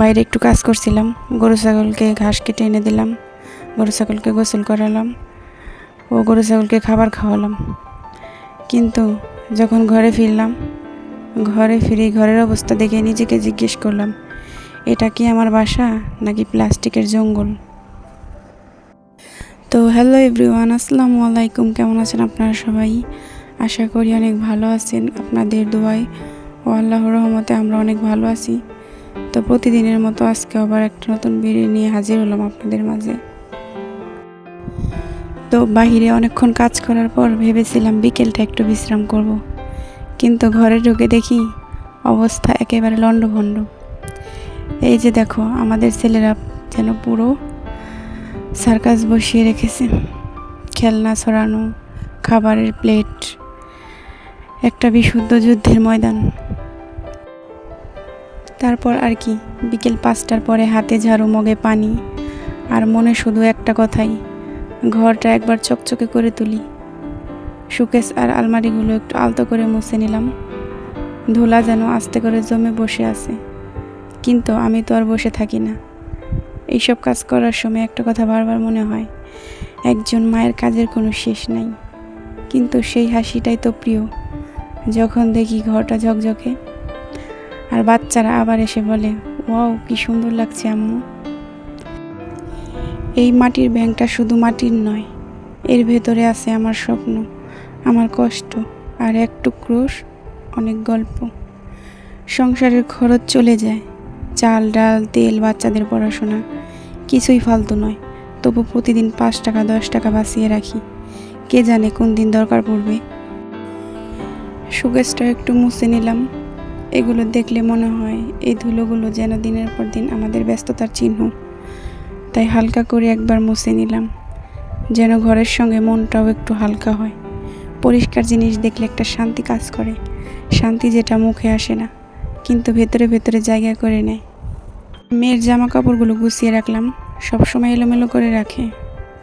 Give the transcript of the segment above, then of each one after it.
বাইরে একটু কাজ করছিলাম। গরু, ছাগলকে ঘাস কেটে এনে দিলাম। গরু, ছাগলকে গোসল করালাম ও গরু, ছাগলকে খাবার খাওয়ালাম। কিন্তু যখন ঘরে ফিরলাম, ঘরে ফিরে ঘরের অবস্থা দেখে নিজেকে জিজ্ঞেস করলাম, এটা কি আমার বাসা নাকি প্লাস্টিকের জঙ্গল? তো হ্যালো এভরিওয়ান, আসসালামু আলাইকুম। কেমন আছেন আপনারা সবাই? আশা করি অনেক ভালো আছেন। আপনাদের দোয়ায় ও আল্লাহর রহমতে আমরা অনেক ভালো আছি। তো প্রতিদিনের মতো আজকে আবার একটা নতুন ভিডিও নিয়ে হাজির হলাম আপনাদের মাঝে। তো বাহিরে অনেকক্ষণ কাজ করার পর ভেবেছিলাম বিকেলটা একটু বিশ্রাম করব। কিন্তু ঘরে ঢুকে দেখি অবস্থা একেবারে লণ্ডভণ্ড। এই যে দেখো, আমাদের ছেলেরা যেন পুরো সার্কাস বসিয়ে রেখেছে। খেলনা ছড়ানো, খাবারের প্লেট একটা বিশুদ্ধ যুদ্ধের ময়দান। তারপর আর কি, বিকেল পাঁচটার পরে হাতে ঝাড়ু, মগে পানি। আর মনে শুধু একটা কথাই, ঘরটা একবার চকচকে করে তুলি। সুকেশ আর আলমারিগুলো একটু আলতো করে মুছে নিলাম। ধুলা যেন আস্তে করে জমে বসে আছে। কিন্তু আমি তো আর বসে থাকি না। এইসব কাজ করার সময় একটা কথা বারবার মনে হয়, একজন মায়ের কাজের কোনো শেষ নাই। কিন্তু সেই হাসিটাই তো প্রিয়, যখন দেখি ঘরটা ঝকঝকে। আর বাচ্চারা আবার এসে বলে, ওয়াও, কি সুন্দর লাগছে আম্মু। এই মাটির ব্যাংকটা শুধু মাটির নয়, এর ভেতরে আছে আমার স্বপ্ন, আমার কষ্ট আর এক টুকরো অনেক গল্প। সংসারের খরচ চলে যায়, চাল, ডাল, তেল, বাচ্চাদের পড়াশোনা, কিছুই ফালতু নয়, তবু প্রতিদিন পাঁচ টাকা, দশ টাকা বাঁচিয়ে রাখি, কে জানে কোন দিন দরকার পড়বে। সুগেজটা একটু মুছে নিলাম। এগুলো দেখলে মনে হয় এই ধুলোগুলো যেন দিনের পর দিন আমাদের ব্যস্ততার চিহ্ন। তাই হালকা করে একবার মুছে নিলাম, যেন ঘরের সঙ্গে মনটাও একটু হালকা হয়। পরিষ্কার জিনিস দেখলে একটা শান্তি কাজ করে, শান্তি যেটা মুখে আসে না, কিন্তু ভেতরে ভেতরে জায়গা করে নেয়। মেয়ের জামা কাপড়গুলো গুছিয়ে রাখলাম সবসময় এলোমেলো করে রাখে,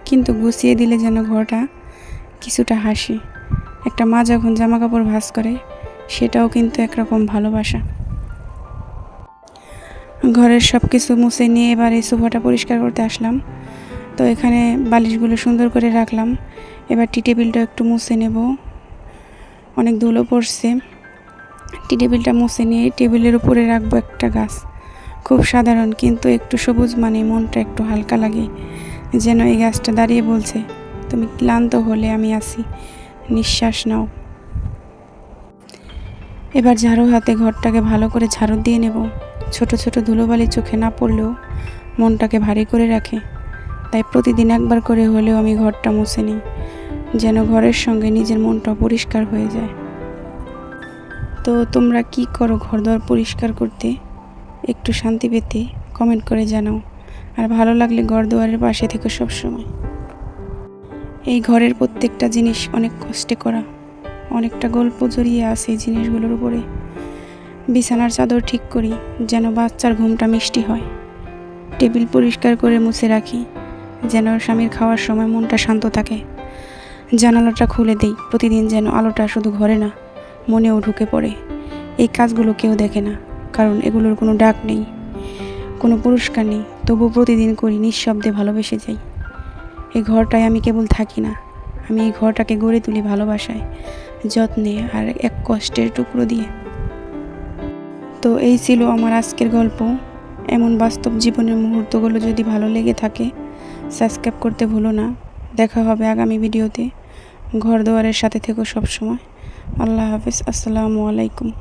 কিন্তু গুছিয়ে দিলে যেন ঘরটা কিছুটা হাসি। একটা মা যখন জামা কাপড় ভাঁজ করে সেটাও কিন্তু একরকম ভালোবাসা। ঘরের সব কিছু মুছে নিয়ে এবার এই সোফাটা পরিষ্কার করতে আসলাম। তো এখানে বালিশগুলো সুন্দর করে রাখলাম। এবার টি টেবিলটা একটু মুছে নেব। অনেক ধুলো পড়ছে। টি টেবিলটা মুছে নিয়ে টেবিলের উপরে রাখব একটা গাছ। খুব সাধারণ, কিন্তু একটু সবুজ মানে মনটা একটু হালকা লাগে। যেন এই গাছটা দাঁড়িয়ে বলছে, তুমি ক্লান্ত হলে আমি আসি নিঃশ্বাস নাও। এবার ঝাড়ু হাতে ঘরটাকে ভালো করে ঝাড়ু দিয়ে নেব। ছোট ছোট ধুলোবালি চোখে না পড়লেও মনটাকে ভারী করে রাখে। তাই প্রতিদিন একবার করে হলেও আমি ঘরটা মুছে নিই, যেন ঘরের সঙ্গে নিজের মনটা পরিষ্কার হয়ে যায়। তো তোমরা কি করো ঘর দর পরিষ্কার করতে? একটু শান্তি পেতে কমেন্ট করে জানাও। আর ভালো লাগলে ঘর দুয়ারের পাশে থেকে সবসময়। এই ঘরের প্রত্যেকটা জিনিস অনেক কষ্টে করা। অনেকটা গল্প জড়িয়ে আছে এই জিনিসগুলোর উপরে। বিছানার চাদর ঠিক করি, যেন বাচ্চার ঘুমটা মিষ্টি হয়। টেবিল পরিষ্কার করে মুছে রাখি, যেন স্বামীর খাওয়ার সময় মনটা শান্ত থাকে। জানালাটা খুলে দেই, প্রতিদিন যেন আলোটা শুধু ঘরে না, মনেও ঢুকে পড়ে। এই কাজগুলো কেউ দেখে না, কারণ এগুলোর কোনো ডাক নেই, কোনো পুরস্কার নেই তবু প্রতিদিন করি, নিঃশব্দে ভালোবেসে যাই। এই ঘরটায় আমি কেবল থাকি না। আমি এই ঘরটাকে গড়ে তুলি ভালোবাসায়, যত্নে আর এক কষ্টের টুকরো দিয়ে। তো এই ছিল আমার আজকের গল্প। এমন বাস্তব জীবনের মুহূর্তগুলো যদি ভালো লেগে থাকে, সাবস্ক্রাইব করতে ভুলো না। দেখা হবে আগামী ভিডিওতে। ঘর দুয়ারের সাথে থেকো সবসময়। আল্লাহ হাফিজ। আসসালামু আলাইকুম।